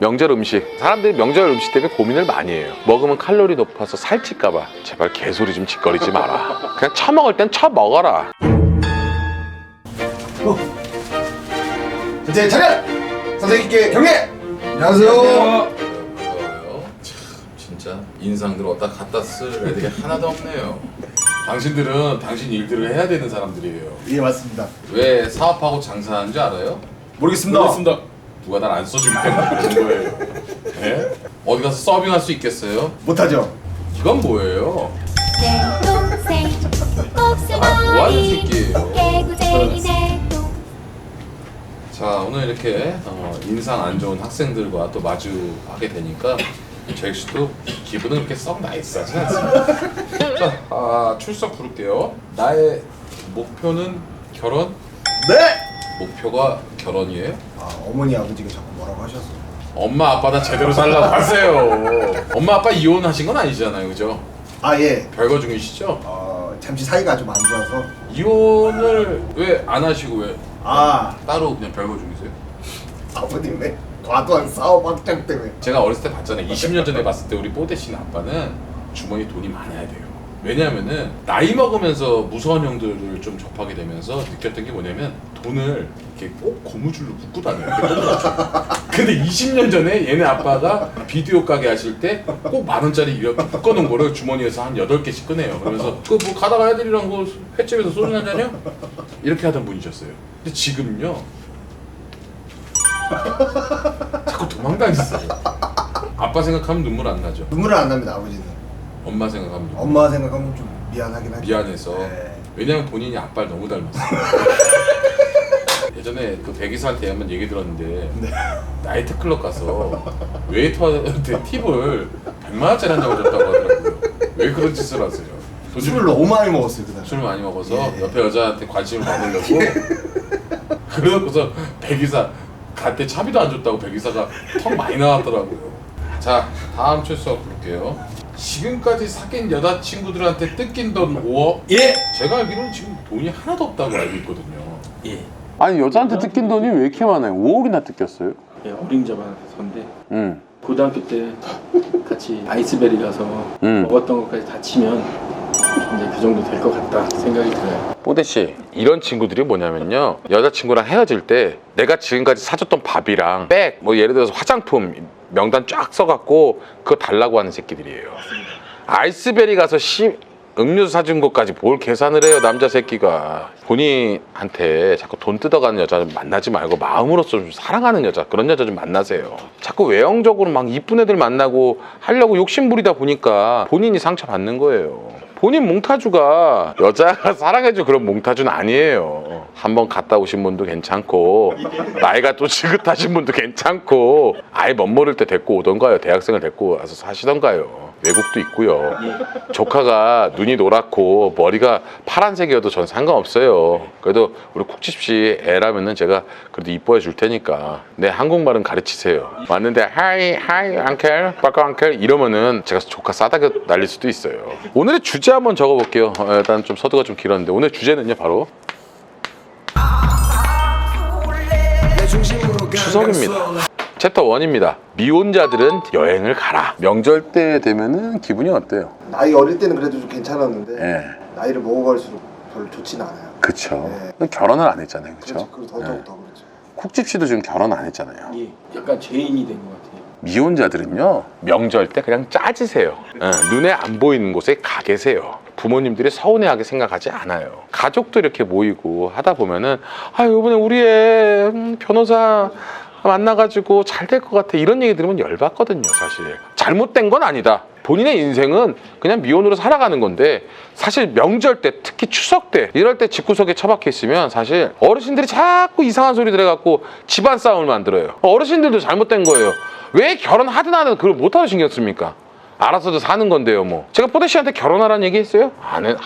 명절 음식 사람들이 명절 음식 때문에 고민을 많이 해요 먹으면 칼로리 높아서 살찔까봐 제발 개소리 좀 짓거리지 마라 그냥 처먹을 땐 처먹어라 전체 차렷! 선생님께 경례! 안녕하세요. 좋아요. 참 진짜 인상 들어왔다 갖다 쓸 애들이 하나도 없네요. 당신들은 당신 일들을 해야 되는 사람들이에요. 예 맞습니다. 왜 사업하고 장사하는지 알아요? 모르겠습니다. 누가 날 안 써주기 때문에 그런 거예요. 예? 어디 가서 서빙할 수 있겠어요? 못하죠. 이건 뭐예요? 내 동생 아, 뭐 하는 곱슬머리 새끼예요? 개구쟁이 내 동 자 오늘 이렇게 어, 인상 안 좋은 학생들과 또 마주하게 되니까 저 역시도 기분은 그렇게 썩 나이스하지 않습니다. 자 아, 출석 부를게요. 나의 목표는 결혼? 네. 목표가 결혼이에요? 아 어머니 아버지가 자꾸 뭐라고 하셔서. 엄마 아빠 다 제대로 살라고 하세요. 엄마 아빠 이혼하신 건 아니잖아요, 그죠? 아 예. 별거 중이시죠? 어 잠시 사이가 좀 안 좋아서. 이혼을 왜 안 하시고 왜 아 따로 그냥 별거 중이세요? 아버님 왜 과도한 사업 확장 때문에. 제가 어렸을 때 봤잖아요. 20년 전에 봤을 때 우리 뽀대 씨는 아빠는 주머니 돈이 많아야 돼요. 왜냐하면은 나이 먹으면서 무서운 형들을 좀 접하게 되면서 느꼈던 게 뭐냐면 돈을 이렇게 꼭 고무줄로 묶고 다녀요. 근데 20년 전에 얘네 아빠가 비디오 가게 하실 때 꼭 만 원짜리 이렇게 묶어놓은 거를 주머니에서 한 8개씩 꺼내요. 그러면서 그거 뭐 가다가 애들이랑 뭐 횟집에서 소주 한잔해요? 이렇게 하던 분이셨어요. 근데 지금요 자꾸 도망다니세요. 아빠 생각하면 눈물 안 나죠. 눈물은 안 납니다 아버지는. 엄마 생각하면 눈물. 엄마 생각하면 좀 미안하긴 하죠. 미안해서. 네. 왜냐면 본인이 아빠를 너무 닮았어요. 예전에 그 백이사한테 한번 얘기 들었는데 나이트 클럽 가서 웨이터한테 팁을 100만 원짜리 한 장을 줬다고 하더라고요. 왜 그런 짓을 하세요? 술을 너무 많이 먹었어요 그날. 술을 많이 먹어서 예. 옆에 여자한테 관심을 받으려고 그러고서 백이사 갈 때 차비도 안 줬다고 백이사가 턱 많이 나왔더라고요. 자 다음 출석 볼게요. 지금까지 사귄 여자친구들한테 뜯긴 돈 5억? 예. 제가 알기로는 지금 돈이 하나도 없다고 알고 있거든요. 예. 아니 여자한테 뜯긴 돈이 왜 이렇게 많아요? 5억이나 뜯겼어요? 예, 어림잡아서인데. 응. 고등학교 때 같이 아이스베리 가서 음. 먹었던 것까지 다 치면 이제 그 정도 될 것 같다 생각이 들어요. 뽀대 씨 이런 친구들이 뭐냐면요. 여자친구랑 헤어질 때 내가 지금까지 사줬던 밥이랑 백 뭐 예를 들어서 화장품 명단 쫙 써갖고 그거 달라고 하는 새끼들이에요. 아이스베리 가서 씨 음료수 사준 것까지 뭘 계산을 해요 남자 새끼가. 본인한테 자꾸 돈 뜯어가는 여자 좀 만나지 말고 마음으로서 좀 사랑하는 여자 그런 여자 좀 만나세요. 자꾸 외형적으로 막 이쁜 애들 만나고 하려고 욕심 부리다 보니까 본인이 상처받는 거예요. 본인 몽타주가 여자가 사랑해줄 그런 몽타주는 아니에요. 한번 갔다 오신 분도 괜찮고 나이가 또 지긋하신 분도 괜찮고 아예 멋 모를 때 데리고 오던가요? 대학생을 데리고 와서 사시던가요 외국도 있고요 조카가 눈이 노랗고 머리가 파란색이어도 전 상관없어요. 그래도 우리 쿡집 씨 애라면은 제가 그래도 이뻐해 줄 테니까 내 한국말은 가르치세요. 왔는데 하이 하이 앙켈 빠까 앙켈 이러면은 제가 조카 싸다게 날릴 수도 있어요. 오늘의 주제 한번 적어볼게요. 어, 일단 좀 서두가 좀 길었는데 오늘 주제는요 바로 추석입니다. 챕터 1입니다. 미혼자들은 여행을 가라. 명절 때 되면은 기분이 어때요? 나이 어릴 때는 그래도 좀 괜찮았는데 예. 나이를 먹어갈수록 별로 좋진 않아요. 그쵸. 네. 결혼을 안 했잖아요. 그쵸? 그렇죠. 그리고 더, 더, 네. 더 그렇죠. 쿡집 씨도 지금 결혼 안 했잖아요. 예. 약간 죄인이 된 것 같아요. 미혼자들은요, 명절 때 그냥 짜지세요. 예, 눈에 안 보이는 곳에 가 계세요. 부모님들이 서운해하게 생각하지 않아요. 가족도 이렇게 모이고 하다 보면은, 아, 이번에 우리 애 음, 변호사 만나가지고 잘 될 것 같아. 이런 얘기 들으면 열받거든요, 사실. 잘못된 건 아니다. 본인의 인생은 그냥 미혼으로 살아가는 건데 사실 명절 때 특히 추석 때 이럴 때 집구석에 처박혀 있으면 사실 어르신들이 자꾸 이상한 소리 들어갖고 집안 싸움을 만들어요 어르신들도 잘못된 거예요 왜 결혼하든 안 하든 그걸 못하고 신경 씁니까 알아서도 사는 건데요 뭐 제가 뽀대 씨한테 결혼하라는 얘기 했어요?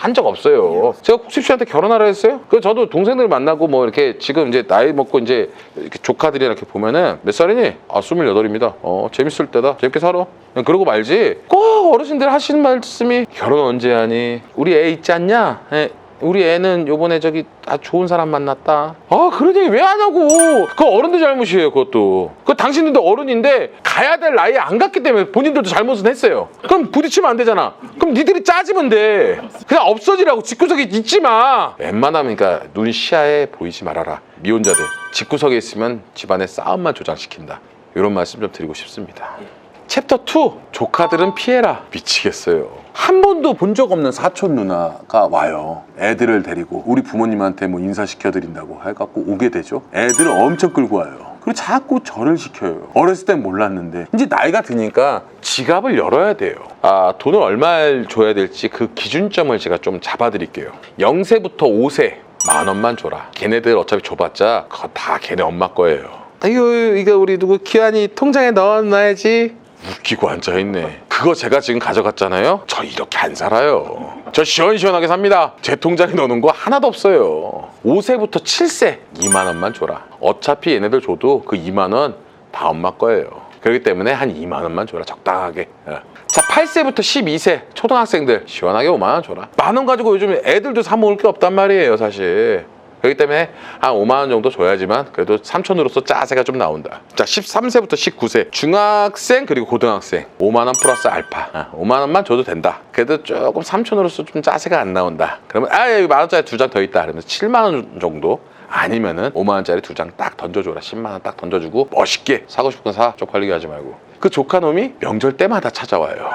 안적 없어요 제가 국십 씨한테 결혼하라 했어요? 그 저도 동생들 만나고 뭐 이렇게 지금 이제 나이 먹고 이제 이렇게 조카들이 이렇게 보면은 몇 살이니? 아 스물여덟입니다 어 재밌을 때다 재밌게 살아 그냥 그러고 말지 꼭 어르신들 하시는 말씀이 결혼 언제 하니 우리 애 있지 않냐? 에, 우리 애는 요번에 저기 아 좋은 사람 만났다. 아 그런 얘기 왜 안 하고? 그 어른들 잘못이에요 그것도. 그 당신들도 어른인데 가야 될 나이에 안 갔기 때문에 본인들도 잘못은 했어요. 그럼 부딪히면 안 되잖아. 그럼 니들이 짜지면 돼. 그냥 없어지라고 집구석에 있지 마. 웬만하면 그러니까 눈 시야에 보이지 말아라. 미혼자들 집구석에 있으면 집안의 싸움만 조장시킨다. 이런 말씀 좀 드리고 싶습니다. 챕터 2 조카들은 피해라. 미치겠어요. 한 번도 본 적 없는 사촌 누나가 와요. 애들을 데리고 우리 부모님한테 뭐 인사시켜 드린다고 해갖고 오게 되죠. 애들을 엄청 끌고 와요. 그리고 자꾸 절을 시켜요. 어렸을 땐 몰랐는데 이제 나이가 드니까 지갑을 열어야 돼요. 아 돈을 얼마를 줘야 될지 그 기준점을 제가 좀 잡아 드릴게요. 0세부터 5세. 만 원만 줘라. 걔네들 어차피 줘봤자 그거 다 걔네 엄마 거예요. 아유 이거 우리 누구 기한이 통장에 넣어놔야지 웃기고 앉아있네. 그거 제가 지금 가져갔잖아요? 저 이렇게 안 살아요. 저 시원시원하게 삽니다. 제 통장에 넣는 거 하나도 없어요. 5세부터 7세 2만 원만 줘라. 어차피 얘네들 줘도 그 2만 원 다 엄마 거예요. 그렇기 때문에 한 2만 원만 줘라 적당하게. 예. 자 8세부터 12세 초등학생들 시원하게 5만 원 줘라. 만 원 가지고 요즘 애들도 사 먹을 게 없단 말이에요 사실 그렇기 때문에 한 5만 원 정도 줘야지만 그래도 삼촌으로서 짜세가 좀 나온다. 자, 13세부터 19세 중학생 그리고 고등학생 5만 원 플러스 알파. 아, 5만 원만 줘도 된다. 그래도 조금 삼촌으로서 좀 짜세가 안 나온다. 그러면 아 여기 만 원짜리 두 장 더 있다. 그러면 7만 원 정도. 아니면은 5만 원짜리 두 장 딱 던져줘라. 10만 원 딱 던져주고 멋있게 사고 싶은 거 사. 쪽팔리게 하지 말고. 그 조카 놈이 명절 때마다 찾아와요.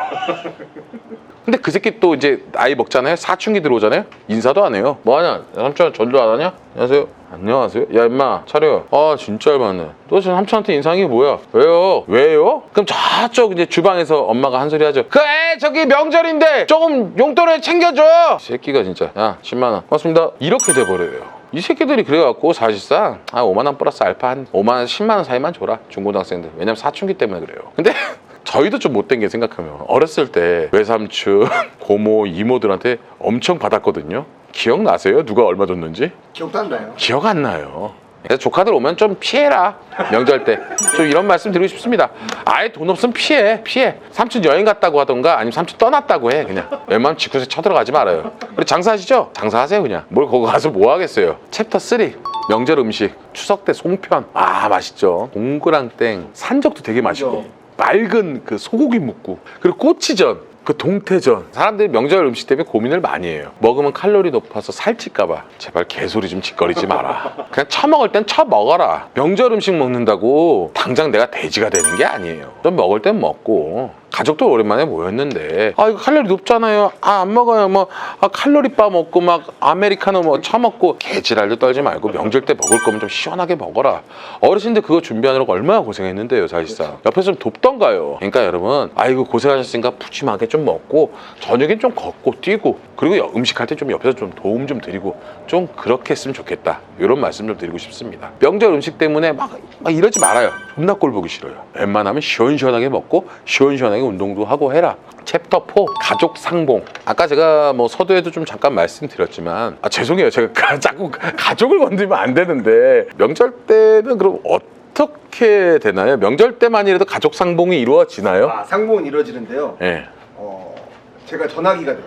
근데 그 새끼 또 이제 나이 먹잖아요. 사춘기 들어오잖아요. 인사도 안 해요. 뭐 하냐? 삼촌 전도 안 하냐? 안녕하세요. 안녕하세요. 야 임마 차려. 아 진짜 열받네. 너 지금 삼촌한테 인상이 뭐야? 왜요? 왜요? 그럼 저쪽 이제 주방에서 엄마가 한 소리 하죠. 그래 저기 명절인데 조금 용돈을 챙겨줘. 이 새끼가 진짜 야 10만 원 고맙습니다. 이렇게 돼버려요. 이 새끼들이 그래갖고 사실상 아 5만 원 플러스 알파 한 5만 원 10만 원 사이만 줘라 중고등학생들 왜냐면 사춘기 때문에 그래요 근데 저희도 좀 못된 게 생각하면 어렸을 때 외삼촌 고모 이모들한테 엄청 받았거든요. 기억나세요? 누가 얼마 줬는지? 기억도 안 나요. 기억 안 나요. 그래서 조카들 오면 좀 피해라. 명절 때. 좀 이런 말씀 드리고 싶습니다. 아예 돈 없으면 피해 피해. 삼촌 여행 갔다고 하던가 아니면 삼촌 떠났다고 해 그냥. 웬만하면 집구석에 쳐들어가지 말아요. 그리고 장사하시죠? 장사하세요 그냥. 뭘 거기 가서 뭐 하겠어요? 챕터 3 명절 음식. 추석 때 송편. 아 맛있죠. 동그랑땡. 산적도 되게 맛있고 맑은 그 소고기 묵국 그리고 꼬치전 그 동태전. 사람들이 명절 음식 때문에 고민을 많이 해요. 먹으면 칼로리 높아서 살찔까봐. 제발 개소리 좀 짓거리지 마라. 그냥 처먹을 땐 처먹어라. 명절 음식 먹는다고 당장 내가 돼지가 되는 게 아니에요. 좀 먹을 땐 먹고 가족들 오랜만에 모였는데. 아 이거 칼로리 높잖아요. 아 안 먹어요. 뭐 아, 칼로리 바 먹고 막 아메리카노 뭐 처먹고 개지랄도 떨지 말고 명절 때 먹을 거면 좀 시원하게 먹어라. 어르신들 그거 준비하느라고 얼마나 고생했는데요 사실상. 옆에서 좀 돕던가요? 그러니까 여러분 아이고 고생하셨으니까 푸짐하게 좀 먹고 저녁엔 좀 걷고 뛰고 그리고 여- 음식할 때 좀 옆에서 좀 도움 좀 드리고 좀 그렇게 했으면 좋겠다. 이런 말씀 좀 드리고 싶습니다. 명절 음식 때문에 막, 막 이러지 말아요 존나 꼴 보기 싫어요 웬만하면 시원시원하게 먹고 시원시원하게 운동도 하고 해라 챕터 4 가족 상봉 아까 제가 뭐 서두에도 좀 잠깐 말씀드렸지만 아 죄송해요 제가 가- 자꾸 가족을 건드리면 안 되는데 명절 때는 그럼 어떻게 되나요? 명절 때만이라도 가족 상봉이 이루어지나요? 아 상봉은 이루어지는데요. 예. 어 제가 전화기가 돼요.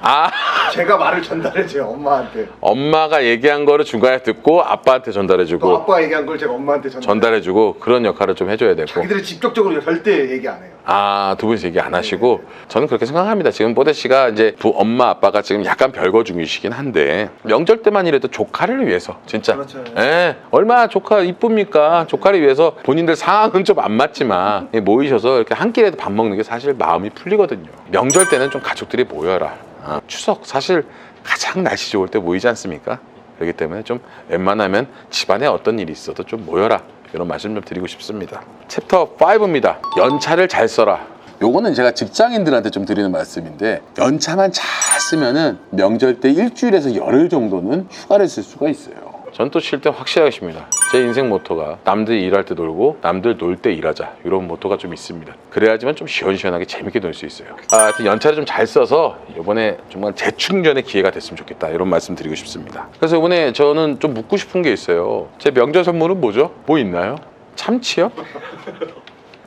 아 제가 말을 전달해줘요 엄마한테. 엄마가 얘기한 거를 중간에 듣고 아빠한테 또 전달해주고 아빠가 얘기한 걸 제가 엄마한테 전달. 전달해주고 그런 역할을 좀 해줘야 되고 자기들이 직접적으로 절대 얘기 안 해요. 아두 분이서 얘기 안 하시고 저는 그렇게 생각합니다 지금 뽀대 씨가 이제 부 엄마 아빠가 지금 약간 별거 중이시긴 한데 명절 때만이라도 조카를 위해서 진짜 그렇죠. 예 얼마나 조카 이쁩니까 조카를 위해서 본인들 상황은 좀 안 맞지만 모이셔서 이렇게 한 끼라도 밥 먹는 게 사실 마음이 풀리거든요 명절 때는 좀 가족들이 모여라 아, 추석. 사실 가장 날씨 좋을 때 모이지 않습니까? 그렇기 때문에 좀 웬만하면 집안에 어떤 일이 있어도 좀 모여라. 이런 말씀 좀 드리고 싶습니다. 챕터 5입니다. 연차를 잘 써라. 요거는 제가 직장인들한테 좀 드리는 말씀인데 연차만 잘 쓰면은 명절 때 일주일에서 열흘 정도는 휴가를 쓸 수가 있어요. 전또쉴때 확실하게 쉽니다. 제 인생 모토가 남들이 일할 때 놀고 남들 놀 때 일하자 이런 모토가 좀 있습니다. 그래야지만 좀 시원시원하게 재밌게 놀 수 있어요. 아, 연차를 좀 잘 써서 이번에 정말 재충전의 기회가 됐으면 좋겠다 이런 말씀 드리고 싶습니다. 그래서 이번에 저는 좀 묻고 싶은 게 있어요. 제 명절 선물은 뭐죠? 뭐 있나요? 참치요?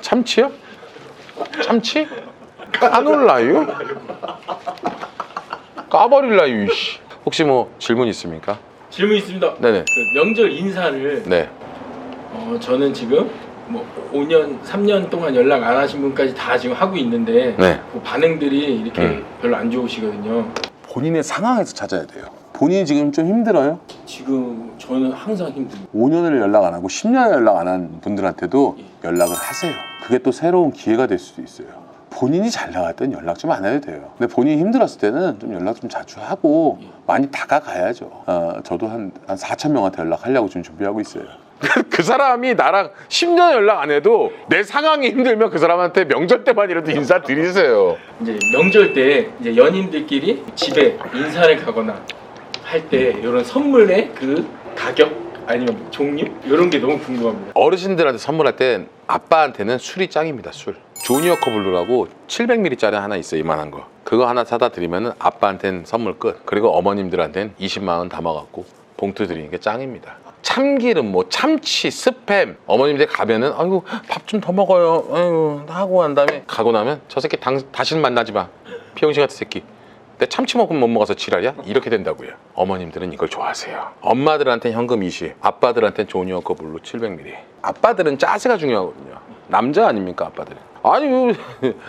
참치요? 참치? 까놀라유? 까버릴라유 이씨. 혹시 뭐 질문 있습니까? 질문 있습니다. 네네. 그 명절 인사를 네. 어, 저는 지금 뭐 5년, 3년 동안 연락 안 하신 분까지 다 지금 하고 있는데 네. 그 반응들이 이렇게 음. 별로 안 좋으시거든요. 본인의 상황에서 찾아야 돼요. 본인이 지금 좀 힘들어요? 지금 저는 항상 힘듭니다. 5년을 연락 안 하고 10년을 연락 안 한 분들한테도 연락을 하세요. 그게 또 새로운 기회가 될 수도 있어요. 본인이 잘 나갈 땐 연락 좀 안 해도 돼요. 근데 본인이 힘들었을 때는 좀 연락 좀 자주 하고 많이 다가가야죠. 어, 저도 한, 한 4천 명한테 연락하려고 지금 준비하고 있어요. 그 사람이 나랑 10년 연락 안 해도 내 상황이 힘들면 그 사람한테 명절 때만이라도 인사 드리세요. 이제 명절 때 이제 연인들끼리 집에 인사를 가거나 할 때 이런 선물의 그 가격 아니면 뭐 종류 이런 게 너무 궁금합니다. 어르신들한테 선물할 땐 아빠한테는 술이 짱입니다. 술. 조니어커 블루라고 700ml짜리 하나 있어요. 이만한 거. 그거 하나 사다 드리면은 아빠한테는 선물 끝. 그리고 어머님들한테는 20만 원 담아갖고 봉투 드리는 게 짱입니다. 참기름, 뭐 참치, 스팸. 어머님들 가면은 아이고 밥 좀 더 먹어요. 아이고 하고 한 다음에 가고 나면 저 새끼 당, 다시는 만나지 마. 피용신 같은 새끼. 내 참치 먹으면 못 먹어서 지랄이야? 이렇게 된다고요. 어머님들은 이걸 좋아하세요. 엄마들한테는 현금 20, 아빠들한테는 조니어커 블루 700ml. 아빠들은 짜세가 중요하거든요. 남자 아닙니까 아빠들은? 아니 그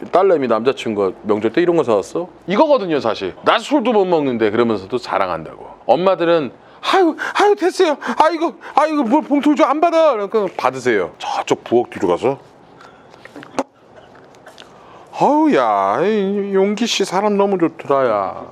딸내미 남자친구가 명절 때 이런 거 사왔어? 이거거든요 사실. 나 술도 못 먹는데 그러면서도 자랑한다고. 엄마들은 아유 아유 됐어요. 아이고 아이고 뭘 봉투 줘안 받아. 그러니까 받으세요. 저쪽 부엌 뒤로 가서 아우 야이 용기 씨 사람 너무 좋더라 야.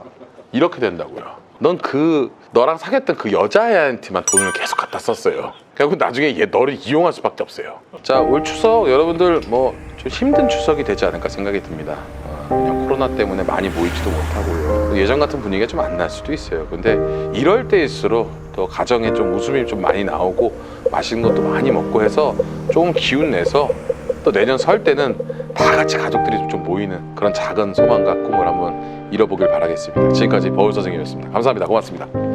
이렇게 된다고요? 넌 그 너랑 사귀었던 그 여자애한테만 돈을 계속 갖다 썼어요. 결국 나중에 얘 너를 이용할 수밖에 없어요. 자 올 추석 여러분들 뭐 좀 힘든 추석이 되지 않을까 생각이 듭니다. 어, 그냥 코로나 때문에 많이 모이지도 못하고요. 예전 같은 분위기가 좀 안 날 수도 있어요. 근데 이럴 때일수록 또 가정에 좀 웃음이 좀 많이 나오고 맛있는 것도 많이 먹고 해서 조금 기운 내서 또 내년 설 때는 다 같이 가족들이 좀 모이는 그런 작은 소망과 꿈을 한번 이뤄보길 바라겠습니다. 지금까지 버울 선생님이었습니다. 감사합니다. 고맙습니다.